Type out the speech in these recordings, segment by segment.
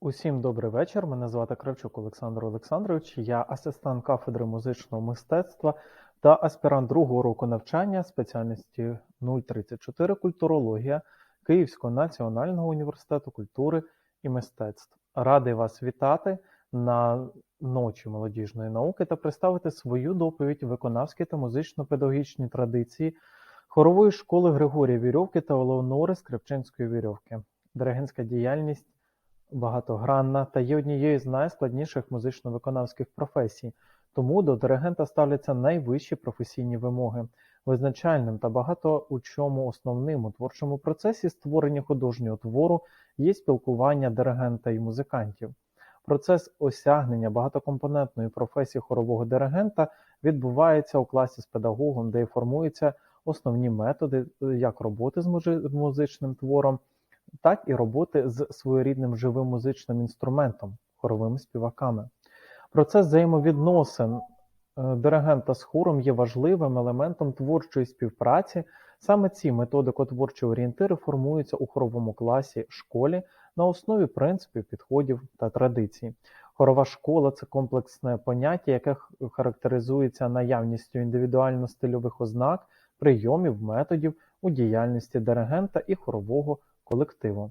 Усім добрий вечір. Мене звати Кравчук Олександр Олександрович. Я асистент кафедри музичного мистецтва та аспірант другого року навчання спеціальності 034 культурологія Київського національного університету культури і мистецтв. Радий вас вітати на ночі молодіжної науки та представити свою доповідь виконавські та музично-педагогічні традиції хорової школи Григорія Вірьовки та Олеонори Скрипчинської Вірьовки. Диригентська діяльність багатогранна та є однією з найскладніших музично-виконавських професій, тому до диригента ставляться найвищі професійні вимоги. Визначальним та багато у чому основним у творчому процесі створення художнього твору є спілкування диригента і музикантів. Процес осягнення багатокомпонентної професії хорового диригента відбувається у класі з педагогом, де формуються основні методи як роботи з музичним твором, так і роботи з своєрідним живим музичним інструментом хоровими співаками. Процес взаємовідносин е, диригента з хором є важливим елементом творчої співпраці. Саме ці методико-творчі орієнтири формуються у хоровому класі школі на основі принципів, підходів та традицій. Хорова школа це комплексне поняття, яке характеризується наявністю індивідуально-стильових ознак, прийомів, методів у діяльності диригента і хорового колективу.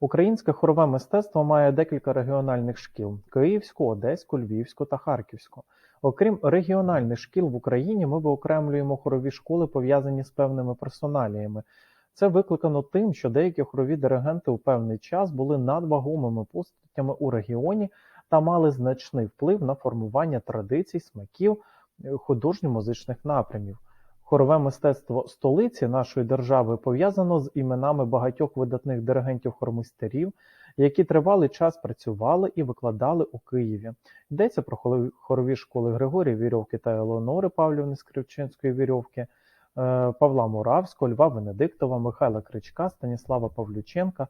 Українське хорове мистецтво має декілька регіональних шкіл: Київську, Одеську, Львівську та Харківську. Окрім регіональних шкіл в Україні, ми виокремлюємо хорові школи, пов'язані з певними персоналіями. Це викликано тим, що деякі хорові диригенти у певний час були надвагомими постатями у регіоні та мали значний вплив на формування традицій, смаків, е, художньо-музичних напрямів. Хорове мистецтво столиці нашої держави пов'язано з іменами багатьох видатних диригентів-хормистерів, які тривалий час працювали і викладали у Києві. Йдеться про хорові школи Григорія Вірьовки та Елеонори Павлівни Скрипчинської Вірьовки, е, Павла Муравського, Льва Венедиктова, Михайла Кричка, Станіслава Павлюченка,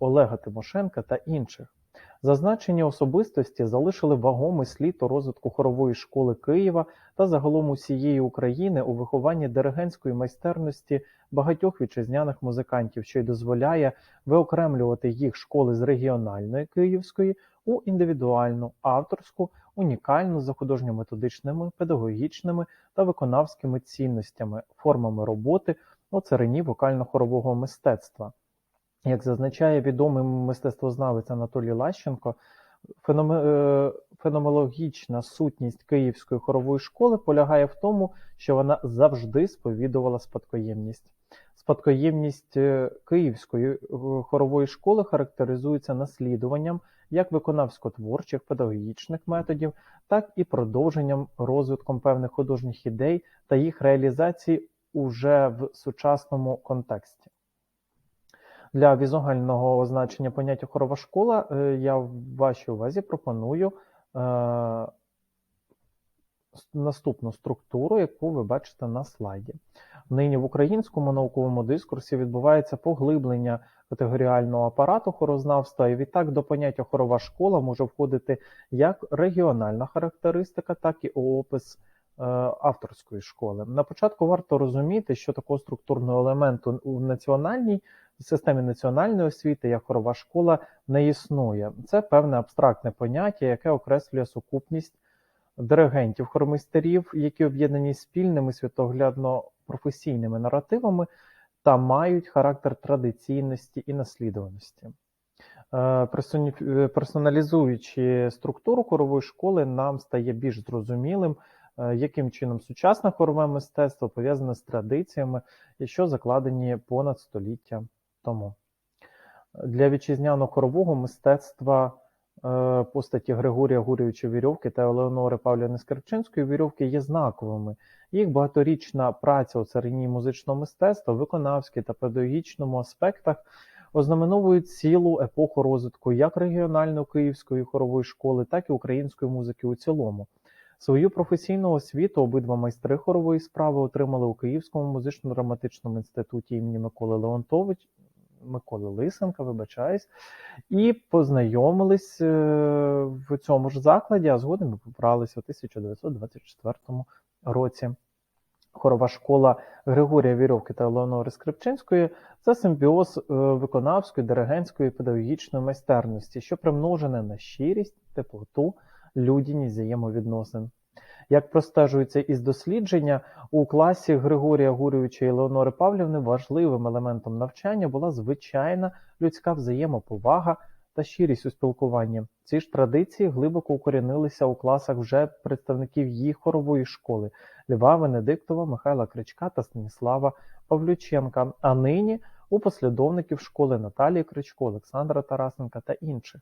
Олега Тимошенка та інших. Зазначені особистості залишили вагомий слід у розвитку хорової школи Києва та загалом усієї України у вихованні диригентської майстерності багатьох вітчизняних музикантів, що й дозволяє виокремлювати їх школи з регіональної київської у індивідуальну, авторську, унікальну за художньо-методичними, педагогічними та виконавськими цінностями, формами роботи у царині вокально-хорового мистецтва. Як зазначає відомий мистецтвознавець Анатолій Лащенко, феноме- е, феноменологічна сутність Київської хорової школи полягає в тому, що вона завжди сповідувала спадкоємність. Спадкоємність е, Київської е, хорової школи характеризується наслідуванням як виконавсько-творчих педагогічних методів, так і продовженням розвитком певних художніх ідей та їх реалізації уже в сучасному контексті. Для візуального означення поняття хорова школа е, я в вашій увазі пропоную е, наступну структуру, яку ви бачите на слайді. Нині в українському науковому дискурсі відбувається поглиблення категоріального апарату хорознавства, і відтак до поняття хорова школа може входити як регіональна характеристика, так і опис е, авторської школи. На початку варто розуміти, що такого структурного елементу у національній в системі національної освіти як хорова школа не існує. Це певне абстрактне поняття, яке окреслює сукупність диригентів, хормейстерів, які об'єднані спільними світоглядно-професійними наративами та мають характер традиційності і наслідуваності. Е, е, Персоналізуючи структуру хорової школи, нам стає більш зрозумілим, е, яким чином сучасне хорове мистецтво пов'язане з традиціями, що закладені понад століття тому. Для вітчизняного хорового мистецтва е, постаті Григорія Гурєвича Вірьовки та Елеонори Павлівни Скрипчинської Вірьовки є знаковими. Їх багаторічна праця у царині музичного мистецтва, виконавській та педагогічному аспектах ознаменовують цілу епоху розвитку як регіональної київської хорової школи, так і української музики у цілому. Свою професійну освіту обидва майстри хорової справи отримали у Київському музично-драматичному інституті імені Миколи Леонтович, Миколи Лисенка, вибачаюсь, і познайомились е, в цьому ж закладі, а згодом і побралися у 1924 році. Хорова школа Григорія Вірьовки та Елеонори Скрипчинської це симбіоз е, виконавської, диригентської педагогічної майстерності, що примножене на щирість, теплоту, людяність взаємовідносин. Як простежується із дослідження, у класі Григорія Гурійовича і Леонори Павлівни важливим елементом навчання була звичайна людська взаємоповага та щирість у спілкуванні. Ці ж традиції глибоко укорінилися у класах вже представників їх хорової школи Льва Венедиктова, Михайла Кричка та Станіслава Павлюченка, а нині у послідовників школи Наталії Кричко, Олександра Тарасенка та інших.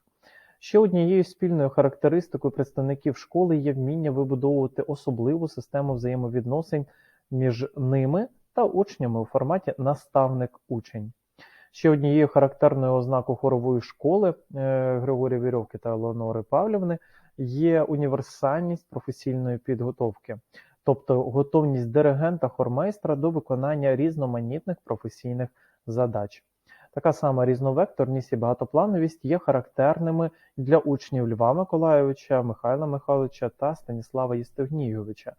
Ще однією спільною характеристикою представників школи є вміння вибудовувати особливу систему взаємовідносин між ними та учнями у форматі наставник-учень. Ще однією характерною ознакою хорової школи е, Григорія Вірьовки та Елеонори Павлівни є універсальність професійної підготовки, тобто готовність диригента хормейстра до виконання різноманітних професійних задач. Така сама різновекторність і багатоплановість є характерними для учнів Льва Миколайовича, Михайла Михайловича та Станіслава Єстигнійовича.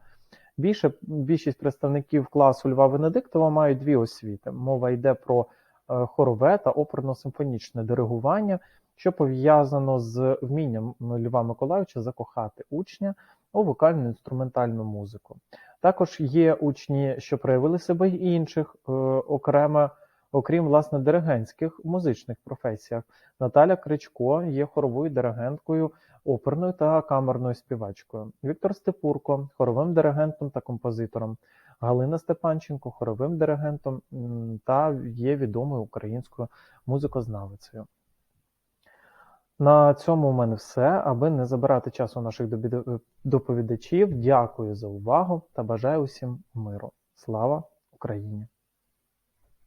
Більше, більшість представників класу Льва Венедиктова мають дві освіти. Мова йде про е, хорове та оперно-симфонічне диригування, що пов'язано з вмінням Льва Миколайовича закохати учня у вокальну інструментальну музику. Також є учні, що проявили себе й інших, е, окремо Окрім власне диригентських музичних професіях, Наталя Кричко є хоровою диригенткою, оперною та камерною співачкою. Віктор Степурко хоровим диригентом та композитором. Галина Степанченко хоровим диригентом та є відомою українською музикознавицею. На цьому у мене все. Аби не забирати часу наших доповідачів, дякую за увагу та бажаю усім миру. Слава Україні!